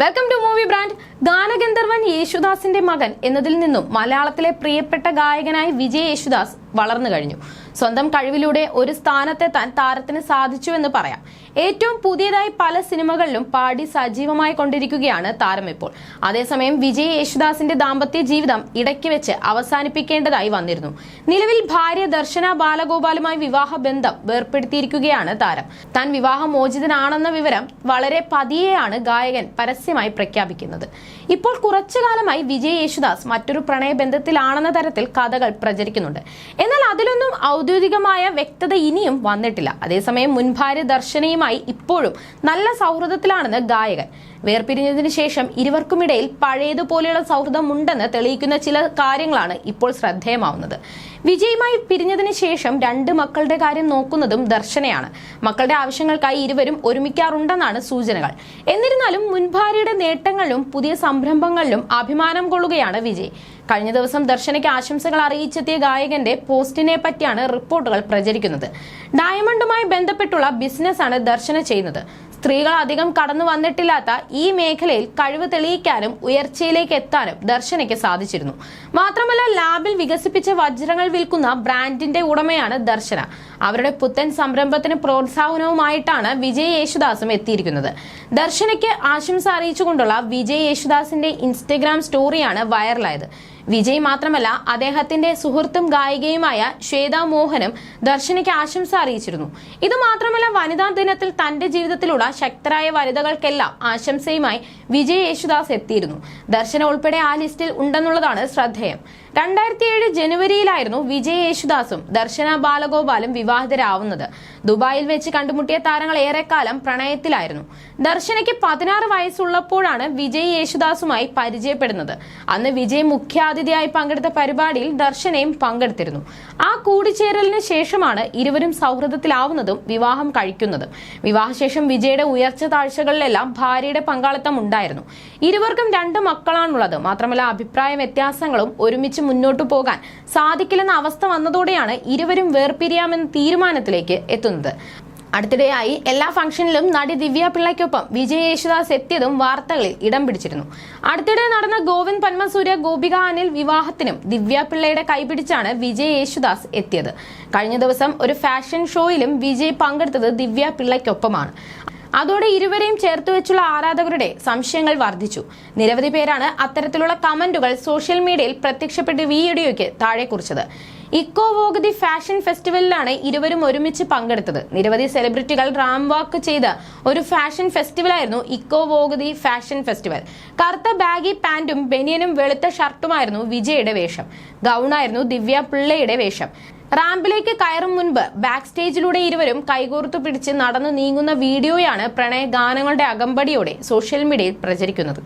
Welcome to movie brand ഗാനഗന്ധർവൻ യേശുദാസിന്റെ മകൻ എന്നതിൽ നിന്നും മലയാളത്തിലെ പ്രിയപ്പെട്ട ഗായകനായി വിജയ് യേശുദാസ് വളർന്നു കഴിഞ്ഞു. സ്വന്തം കഴിവിലൂടെ ഒരു സ്ഥാനത്തെത്താൻ താരത്തിന് സാധിച്ചു എന്ന് പറയാം. ഏറ്റവും പുതിയതായി പല സിനിമകളിലും പാടി സജീവമായി കൊണ്ടിരിക്കുകയാണ് താരം ഇപ്പോൾ. അതേസമയം വിജയ് യേശുദാസിന്റെ ദാമ്പത്യ ജീവിതം ഇടയ്ക്ക് വെച്ച് അവസാനിപ്പിക്കേണ്ടതായി വന്നിരുന്നു. നിലവിൽ ഭാര്യ ദർശന ബാലഗോപാലുമായി വിവാഹ ബന്ധം വേർപ്പെടുത്തിയിരിക്കുകയാണ് താരം. താൻ വിവാഹമോചിതനാണെന്ന വിവരം വളരെ പതിയെയാണ് ഗായകൻ പരസ്യമായി പ്രഖ്യാപിക്കുന്നത്. ഇപ്പോൾ കുറച്ചു കാലമായി വിജയ് യേശുദാസ് മറ്റൊരു പ്രണയബന്ധത്തിലാണെന്ന തരത്തിൽ കഥകൾ പ്രചരിക്കുന്നുണ്ട്. ഔദ്യോഗികമായ വ്യക്തത ഇനിയും വന്നിട്ടില്ല. അതേസമയം മുൻഭാര്യ ദർശനയുമായി ഇപ്പോഴും നല്ല സൗഹൃദത്തിലാണെന്ന് ഗായകൻ. വേർപിരിഞ്ഞതിന് ശേഷം ഇരുവർക്കുമിടയിൽ പഴയതുപോലെയുള്ള സൗഹൃദം ഉണ്ടെന്ന് തെളിയിക്കുന്ന ചില കാര്യങ്ങളാണ് ഇപ്പോൾ ശ്രദ്ധേയമാവുന്നത്. വിജയുമായി പിരിഞ്ഞതിന് ശേഷം രണ്ട് മക്കളുടെ കാര്യം നോക്കുന്നതും ദർശനയാണ്. മക്കളുടെ ആവശ്യങ്ങൾക്കായി ഇരുവരും ഒരുമിക്കാറുണ്ടെന്നാണ് സൂചനകൾ. എന്നിരുന്നാലും മുൻഭാര്യയുടെ നേട്ടങ്ങളിലും പുതിയ സംരംഭങ്ങളിലും അഭിമാനം കൊള്ളുകയാണ് വിജയ്. കഴിഞ്ഞ ദിവസം ദർശനയ്ക്ക് ആശംസകൾ അറിയിച്ചെത്തിയ ഗായകന്റെ പോസ്റ്റിനെ പറ്റിയാണ് റിപ്പോർട്ടുകൾ പ്രചരിക്കുന്നത്. ഡയമണ്ടുമായി ബന്ധപ്പെട്ടുള്ള ബിസിനസ് ആണ് ദർശന ചെയ്യുന്നത്. സ്ത്രീകൾ അധികം കടന്നു വന്നിട്ടില്ലാത്ത ഈ മേഖലയിൽ കഴിവ് തെളിയിക്കാനും ഉയർച്ചയിലേക്ക് എത്താനും ദർശനയ്ക്ക് സാധിച്ചിരുന്നു. മാത്രമല്ല ലാബിൽ വികസിപ്പിച്ച വജ്രങ്ങൾ വിൽക്കുന്ന ബ്രാൻഡിന്റെ ഉടമയാണ് ദർശന. അവരുടെ പുത്തൻ സംരംഭത്തിന് പ്രോത്സാഹനവുമായിട്ടാണ് വിജയ് യേശുദാസും എത്തിയിരിക്കുന്നത്. ദർശനയ്ക്ക് ആശംസ അറിയിച്ചുകൊണ്ടുള്ള വിജയ് യേശുദാസിന്റെ ഇൻസ്റ്റഗ്രാം സ്റ്റോറിയാണ് വൈറലായത്. വിജയ് മാത്രമല്ല അദ്ദേഹത്തിന്റെ സുഹൃത്തും ഗായികയുമായ ശ്വേത മോഹനും ദർശനയ്ക്ക് ആശംസ അറിയിച്ചിരുന്നു. ഇത് മാത്രമല്ല വനിതാ ദിനത്തിൽ തന്റെ ജീവിതത്തിലുള്ള ശക്തരായ വനിതകൾക്കെല്ലാം ആശംസയുമായി വിജയ് യേശുദാസ് എത്തിയിരുന്നു. ദർശന ഉൾപ്പെടെ ആ ലിസ്റ്റിൽ ഉണ്ടെന്നുള്ളതാണ് ശ്രദ്ധേയം. രണ്ടായിരത്തി ഏഴ് ജനുവരിയിലായിരുന്നു വിജയ് യേശുദാസും ദർശന ബാലഗോപാലും വിവാഹിതരാവുന്നത്. ദുബായിൽ വെച്ച് കണ്ടുമുട്ടിയ താരങ്ങൾ ഏറെക്കാലം പ്രണയത്തിലായിരുന്നു. ദർശനയ്ക്ക് പതിനാറ് വയസ്സുള്ളപ്പോഴാണ് വിജയ് യേശുദാസുമായി പരിചയപ്പെടുന്നത്. അന്ന് വിജയ് മുഖ്യാതിഥിയായി പങ്കെടുത്ത പരിപാടിയിൽ ദർശനയും പങ്കെടുത്തിരുന്നു. ആ കൂടിച്ചേരലിന് ശേഷമാണ് ഇരുവരും സൗഹൃദത്തിലാവുന്നതും വിവാഹം കഴിക്കുന്നതും. വിവാഹശേഷം വിജയുടെ ഉയർച്ച താഴ്ചകളിലെല്ലാം ഭാര്യയുടെ പങ്കാളിത്തം ഉണ്ടായിരുന്നു. ഇരുവർക്കും രണ്ട് മക്കളാണുള്ളത്. മാത്രമല്ല അഭിപ്രായ വ്യത്യാസങ്ങളും ഒരുമിച്ച് മുന്നോട്ടു പോകാൻ സാധിക്കില്ലെന്ന അവസ്ഥ വന്നതോടെയാണ് ഇരുവരും വേർപിരിയാമെന്ന തീരുമാനത്തിലേക്ക് എത്തുന്നത്. അടുത്തിടെയായി എല്ലാ ഫംഗ്ഷനിലും നടി ദിവ്യ പിള്ളയ്ക്കൊപ്പം വിജയ് യേശുദാസ് എത്തിയതും വാർത്തകളിൽ ഇടം പിടിച്ചിരുന്നു. അടുത്തിടെ നടന്ന ഗോവിന്ദ് പന്മസൂര്യ ഗോപിക അനിൽ വിവാഹത്തിനും ദിവ്യ പിള്ളയുടെ കൈപിടിച്ചാണ് വിജയ് യേശുദാസ് എത്തിയത്. കഴിഞ്ഞ ദിവസം ഒരു ഫാഷൻ ഷോയിലും വിജയ് പങ്കെടുത്തത് ദിവ്യ പിള്ളയ്ക്കൊപ്പമാണ്. അതോടെ ഇരുവരെയും ചേർത്ത് വെച്ചുള്ള ആരാധകരുടെ സംശയങ്ങൾ വർദ്ധിച്ചു. നിരവധി പേരാണ് അത്തരത്തിലുള്ള കമന്റുകൾ സോഷ്യൽ മീഡിയയിൽ പ്രത്യക്ഷപ്പെട്ട് വീഡിയോയ്ക്ക് താഴെ കുറിച്ചത്. ഇക്കോ വോഗ് ദി ഫാഷൻ ഫെസ്റ്റിവലിലാണ് ഇരുവരും ഒരുമിച്ച് പങ്കെടുത്തത്. നിരവധി സെലിബ്രിറ്റികൾ റാം വാക്ക് ചെയ്ത ഒരു fashion ഫെസ്റ്റിവലായിരുന്നു eco vogue the fashion festival. കറുത്ത ബാഗി പാന്റും ബെനിയനും വെളുത്ത ഷർട്ടുമായിരുന്നു വിജയുടെ വേഷം. ഗൗണായിരുന്നു ദിവ്യ പിള്ളയുടെ വേഷം. റാമ്പിലേക്ക് കയറും മുൻപ് ബാക്ക് സ്റ്റേജിലൂടെ ഇരുവരും കൈകോർത്തു പിടിച്ച് നടന്നു നീങ്ങുന്ന വീഡിയോയാണ് പ്രണയ ഗാനങ്ങളുടെ അകമ്പടിയോടെ സോഷ്യൽ മീഡിയയിൽ പ്രചരിക്കുന്നത്.